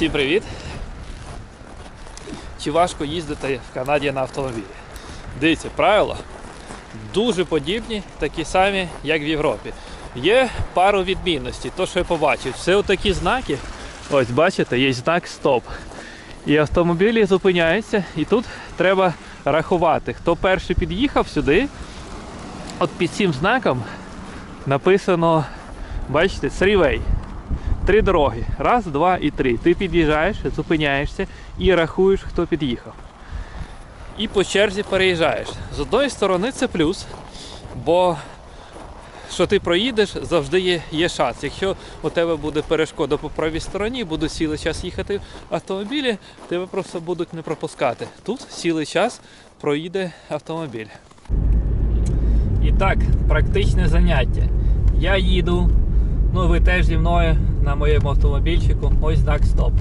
Всім привіт! Чи важко їздити в Канаді на автомобілі? Дивіться, правила дуже подібні, такі самі, як в Європі. Є пару відмінностей. То, що я побачив, це отакі знаки. Ось бачите, є знак стоп. І автомобілі зупиняються, і тут треба рахувати, хто перший під'їхав сюди. От під цим знаком написано, бачите, Three-way. Три дороги. Раз, два і три. Ти під'їжджаєш, зупиняєшся і рахуєш, хто під'їхав. І по черзі переїжджаєш. З одної сторони це плюс, бо що ти проїдеш, завжди є, є шанс. Якщо у тебе буде перешкода по правій стороні, будуть цілий час їхати автомобілі, тебе просто будуть не пропускати. Тут цілий час проїде автомобіль. І так, практичне заняття. Я їду, ну ви теж зі мною на моєму автомобільчику. Ось знак стоп.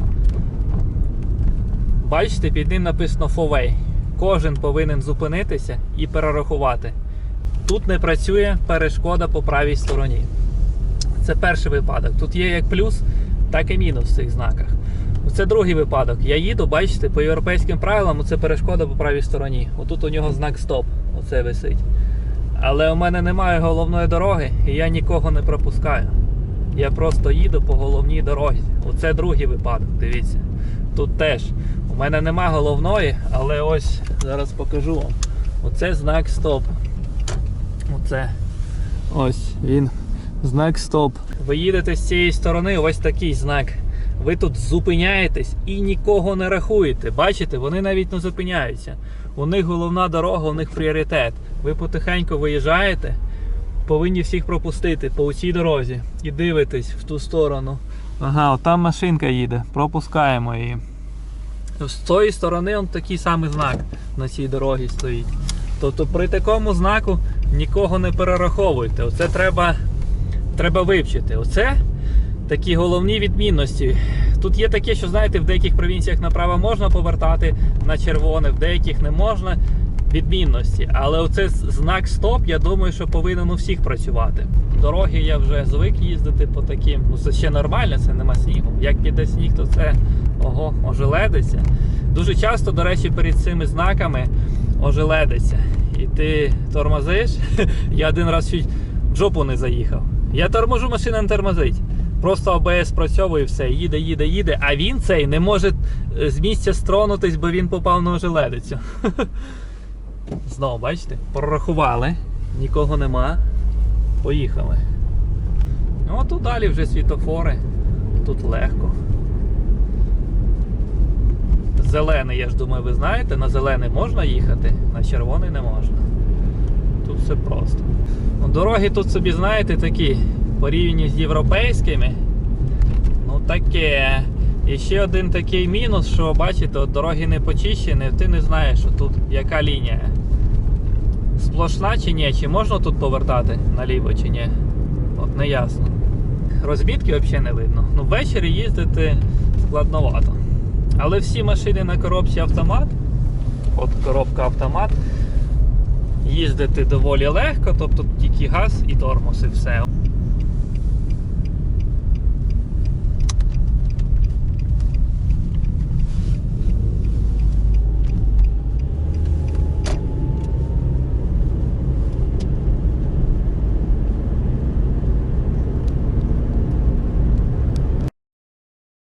Бачите, під ним написано FOWAY. Кожен повинен зупинитися і перерахувати. Тут не працює перешкода по правій стороні. Це перший випадок. Тут є як плюс, так і мінус в цих знаках. Це другий випадок. Я їду, бачите, по європейським правилам це перешкода по правій стороні. Отут у нього знак стоп. Оце висить. Але у мене немає головної дороги і я нікого не пропускаю. Я просто їду по головній дорозі. Оце другий випадок, дивіться. Тут теж. У мене нема головної, але ось зараз покажу вам. Оце знак стоп. Оце. Ось він. Знак стоп. Ви їдете з цієї сторони, ось такий знак. Ви тут зупиняєтесь і нікого не рахуєте. Бачите, вони навіть не зупиняються. У них головна дорога, у них пріоритет. Ви потихеньку виїжджаєте, повинні всіх пропустити по цій дорозі і дивитесь в ту сторону. Ага, там машинка їде, пропускаємо її. З тої сторони он такий самий знак на цій дорозі стоїть. Тобто при такому знаку нікого не перераховуйте. Оце треба, треба вивчити. Оце такі головні відмінності. Тут є таке, що знаєте, в деяких провінціях направо можна повертати на червоне, в деяких не можна. Відмінності. Але оце знак стоп, я думаю, що повинен у всіх працювати. Дороги я вже звик їздити по таким. Ну це ще нормально, це нема снігу. Як піде сніг, то це ого, ожеледиться. Дуже часто, до речі, перед цими знаками ожеледиться. І ти тормозиш. Я один раз чуть в жопу не заїхав. Я торможу, машина не тормозить. Просто АБС спрацьовує все, їде, їде, їде, а він цей не може е, з місця стронутись, бо він попав на ожеледицю. Знову, бачите, прорахували, нікого нема. Поїхали. Ну а тут далі вже світофори. Тут легко. Зелений, я ж думаю, ви знаєте, на зелений можна їхати, на червоний не можна. Тут все просто. Ну, Дороги тут собі, знаєте, такі порівняні з європейськими. Ну таке. І ще один такий мінус, що бачите, от дороги не почищені, ти не знаєш, що тут яка лінія. Сплошна чи ні, чи можна тут повертати наліво чи ні. От не ясно. Розмітки взагалі не видно. Ну, ввечері їздити складновато. Але всі машини на коробці автомат, от коробка автомат, їздити доволі легко, тобто тільки газ і тормоз і все.